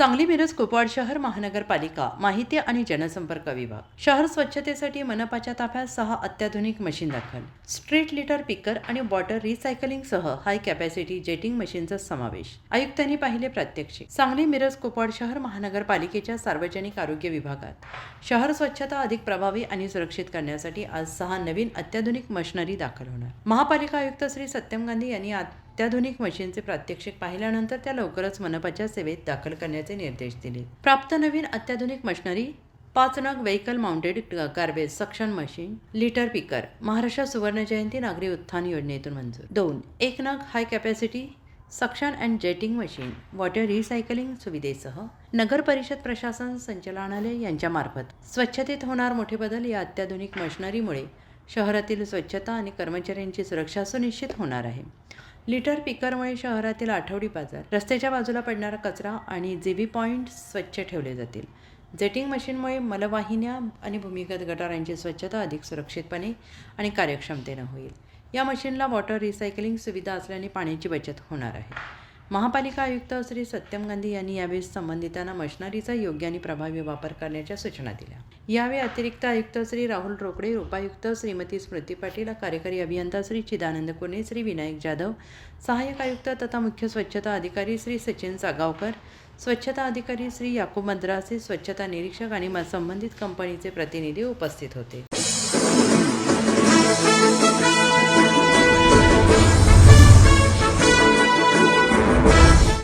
सांगली मिरज कुपवाड शहर महानगरपालिका माहिती आणि जनसंपर्क विभाग. शहर स्वच्छतेसाठी मनपाच्या ताफ्यात सहा अत्याधुनिक मशीन दाखल. स्ट्रीट लिटर पिकर आणि वॉटर रिसायकलिंगसह हाय कॅपॅसिटी जेटिंग मशीनचा समावेश. आयुक्तांनी पाहिले प्रात्यक्षिक. सांगली मिरज कुपवाड शहर महानगरपालिकेच्या सार्वजनिक आरोग्य विभागात. शहर स्वच्छता अधिक प्रभावी आणि सुरक्षित करण्यासाठी आज सहा नवीन अत्याधुनिक मशिनरी दाखल होणार. महापालिका आयुक्त श्री सत्यम गांधी यांनी अत्याधुनिक मशीनचे प्रात्यक्षिक पाहिल्यानंतर त्या लवकरच मनपाच्या सेवेत दाखल करण्याचे निर्देश दिले. प्राप्त नवीन अत्याधुनिक मशिनरी पाच नग vehicle mounted garbage suction machine litter picker Maharashtra सुवर्ण जयंती नागरी उत्थान योजनेतून मंजूर. दोन एक नग high capacity suction and jetting machine water recycling सुविधेसह नगर परिषद प्रशासन संचालनालय यांच्यामार्फत स्वच्छतेत होणार मोठे बदल या अत्याधुनिक मशिनरीमुळे शहरातील स्वच्छता आणि कर्मचाऱ्यांची सुरक्षा सुनिश्चित होणार आहे. लिटर पिकरमुळे शहरातील आठवडी बाजार. रस्त्याच्या बाजूला पडणारा कचरा आणि जेबी पॉईंट स्वच्छ ठेवले जातील. जेटिंग मशीनमुळे मलवाहिन्या आणि भूमिगत गटारांची स्वच्छता अधिक सुरक्षितपणे आणि कार्यक्षमतेनं होईल. या मशीनला वॉटर रिसायकलिंग सुविधा असल्याने पाण्याची बचत होणार आहे. महापालिका आयुक्त श्री सत्यम गांधी यांनी यावेळी संबंधितांना मशनरीचा योग्य आणि प्रभावी वापर करण्याच्या सूचना दिल्या. यावेळी अतिरिक्त आयुक्त श्री राहुल रोकडे उपायुक्त श्रीमती स्मृती पाटील कार्यकारी अभियंता श्री चिदानंद कुर्णे श्री विनायक जाधव सहाय्यक आयुक्त तथा मुख्य स्वच्छता अधिकारी श्री सचिन सागावकर स्वच्छता अधिकारी श्री याकूब मद्रासे स्वच्छता निरीक्षक आणि म- संबंधित कंपनीचे प्रतिनिधी उपस्थित होते.